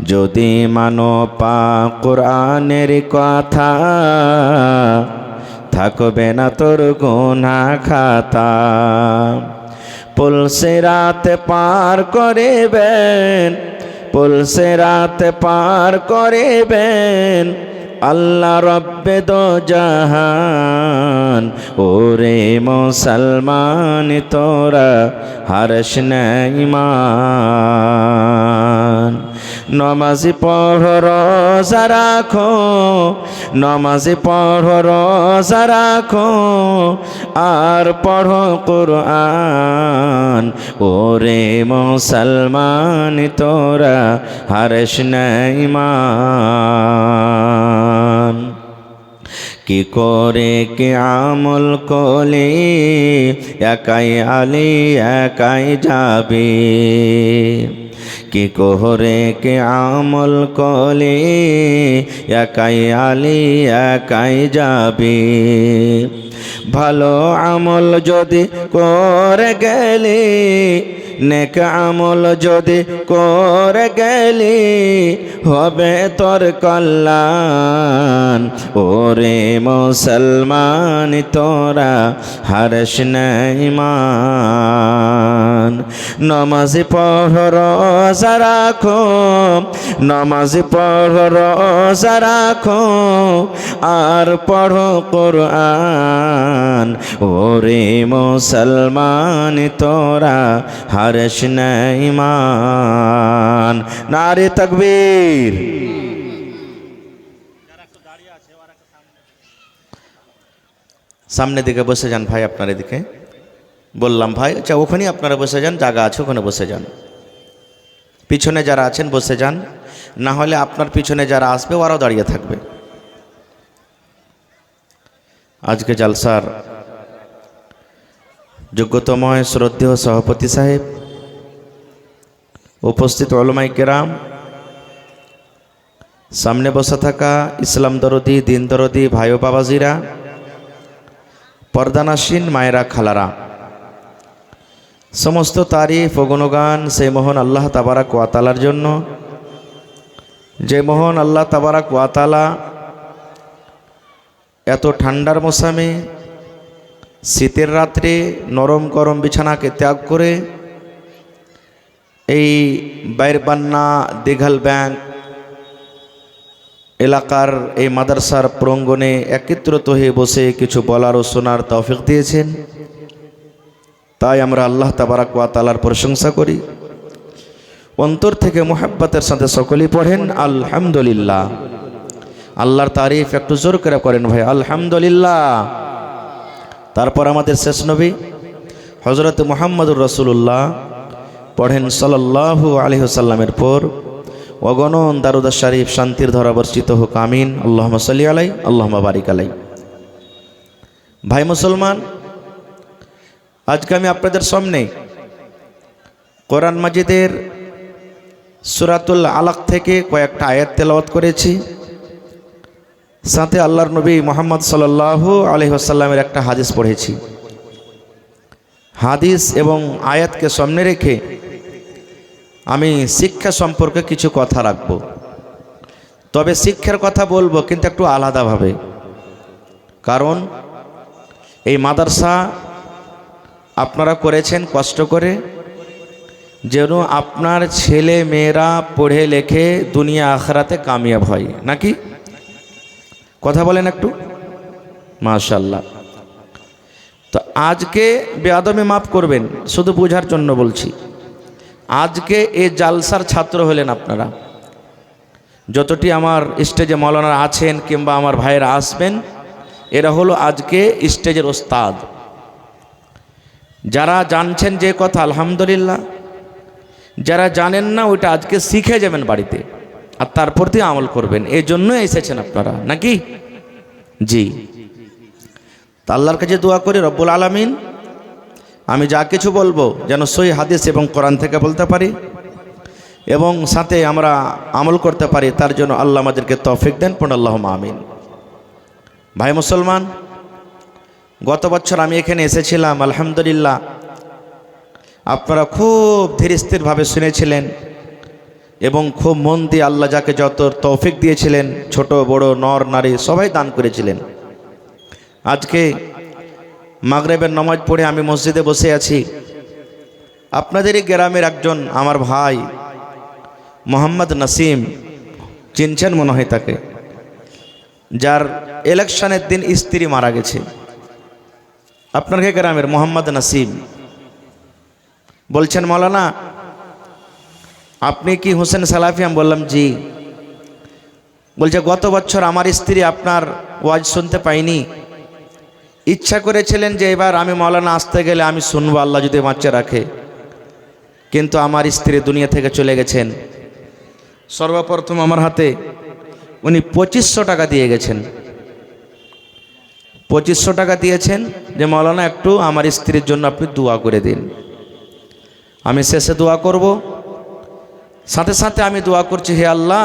যদি মানো পা কোরআনের কথা, থাকবে না তোর গোনা খাতা। পুলসে রাত পার করেবেন, পুলসে রাত পার করেবেন, আল্লাহ রব্বে দো জাহান। ওরে মুসলমান, তোরা হারস ইমান। নমাজি পড়, রোজা রাখো। নমাজি পড়, রোজা রাখো। আর পড়ো কোরআন। ওরে মুসলমান, তোরা হারস ইমান কি করে কি আমল কলে একাই আলি, একাই যাবে? কি করে কে আমল কলে একাই আলি, একাই যাবে। ভালো আমল যদি করে গেলে, নেক আমল যদি করে গেলি, হবে তোর কল্যাণ। ওরে মুসলমান, তোরা হারস ইমান নমাজ পড়, রোজা রাখো। নমাজ পড়, রোজা রাখো। আর পড়ো কোরআন। ওরে মুসলমান, তোরা হারস ইমান নারে তকবীর। সামনে দিকে বসে যান ভাই আপনার এদিকে। বললাম, ভাই আচ্ছা ওখানেই আপনারা বসে যান, জায়গা আছে, ওখানে বসে যান। পিছনে যারা আছেন, বসে যান। না হলে আপনার পিছনে যারা আসবে, ওরাও দাঁড়িয়ে থাকবে। আজকে জালসার যোগ্যতময় শ্রদ্ধেয় সভাপতি সাহেব, উপস্থিত অলমাই কেরাম, সামনে বসা থাকা ইসলাম দরদি, দিন দরদি ভাই ও বাবাজিরা, পর্দানাসীন মায়েরা খালারা। সমস্ত তারিফ ও গুণগান সেই মোহন আল্লাহ তাবারাক ওয়াতালার জন্য। যে মোহন আল্লাহ তাবারাক ওয়াতালা এত ঠান্ডার মৌসামে শীতের রাত্রে নরম গরম বিছানাকে ত্যাগ করে এই বাইরবান্না দীঘাল ব্যাংক এলাকার এই মাদ্রাসার প্রঙ্গনে একত্রিত হয়ে বসে কিছু বলার ও শোনার তৌফিক দিয়েছেন। তাই আমরা আল্লাহ তাবারাক ওয়া তালার প্রশংসা করি। অন্তর থেকে মোহাব্বতের সাথে সকলেই পড়েন, আলহামদুলিল্লাহ। আল্লাহর তারিফ একটু জোর করে করেন ভাই, আলহামদুলিল্লাহ। তারপর আমাদের শেষ নবী হজরত মোহাম্মদুর রসুল্লাহ পড়েন সাল্লাহু আলহিহসাল্লামের পর, অগণন দারুদা শরীফ, শান্তির ধরা বর্ষিত হোক, আমিন আল্লাহ সাল্লি আলাই আল্লাহ বারিক আলাই ভাই মুসলমান আজকে আমি আপনাদের সামনে কোরআন মাজিদের সুরাতুল আলাক থেকে কয়েকটা আয়াত তেলাওয়াত করেছি। সাথে আল্লাহর নবী মোহাম্মদ সাল্লাল্লাহু আলহি আসাল্লামের একটা হাদিস পড়েছি। হাদিস এবং আয়াতকে সামনে রেখে আমি শিক্ষা সম্পর্কে কিছু কথা রাখব। তবে শিক্ষার কথা বলব, কিন্তু একটু আলাদাভাবে। কারণ এই মাদ্রাসা আপনারা করেছেন কষ্ট করে? যেন আপনার ছেলে মেয়েরা পড়ে লেখে দুনিয়া আখরাতে কামিয়াব হয়, নাকি? কথা বলেন একটু। মাশাল্লাহ তো আজকে বেআদমে মাফ করবেন, শুধু বোঝার জন্য বলছি। আজকে এ জালসার ছাত্র হলেন আপনারা। যতটি আমার স্টেজে মৌলানারা আছেন কিংবা আমার ভাইয়েরা আসবেন, এরা হলো আজকে স্টেজের ওস্তাদ। যারা জানছেন যে কথা, আলহামদুলিল্লাহ। যারা জানেন না, ওইটা আজকে শিখে যাবেন বাড়িতে আর তার প্রতি আমল করবেন। এই জন্য এসেছেন আপনারা, নাকি? জি। তা আল্লাহর কাছে দোয়া করি, রব্বুল আলমিন, আমি যা কিছু বলব যেন সই হাদিস এবং কোরআন থেকে বলতে পারি এবং সাথে আমরা আমল করতে পারি, তার জন্য আল্লাহ আমাদেরকে তৌফিক দেন পূর্ণ আল্লাহ আমিন। ভাই মুসলমান গত বছর আমি এখানে এসেছিলাম, আলহামদুলিল্লাহ। আপনারা খুব ধীর স্থিরভাবে শুনেছিলেন এবং খুব মন দিয়ে আল্লাহ যাকে যত তৌফিক দিয়েছিলেন, ছোট, বড়, নর, নারী, সবাই দান করেছিলেন। আজকে মাগরেবের নমাজ পড়ে আমি মসজিদে বসে আছি। আপনাদেরই গ্রামের একজন আমার ভাই, মোহাম্মদ নাসিম, চিনছেন মনে হয় তাকে, যার ইলেকশনের দিন স্ত্রী মারা গেছে। আপনার গ্রামের মোহাম্মদ নাসিম। বলছেন মৌলানা আপনি কি হোসেন সালাফি? আমি বললাম, জি। বলছে, গত বছর আমার স্ত্রী আপনার ওয়াজ শুনতে পাইনি ইচ্ছা করেছিলেন যে এবার আমি মৌলানা আসতে গেলে আমি শুনব, আল্লাহ যদি বাচ্চা রাখে। কিন্তু আমার স্ত্রী দুনিয়া থেকে চলে গেছেন। সর্বপ্রথম আমার হাতে উনি পঁচিশশো টাকা দিয়ে গেছেন। পঁচিশশো টাকা দিয়েছেন যে মৌলানা একটু আমার স্ত্রীর জন্য আপনি দোয়া করে দিন। আমি শেষে দোয়া করব। সাথে সাথে আমি দোয়া করছি, হে আল্লাহ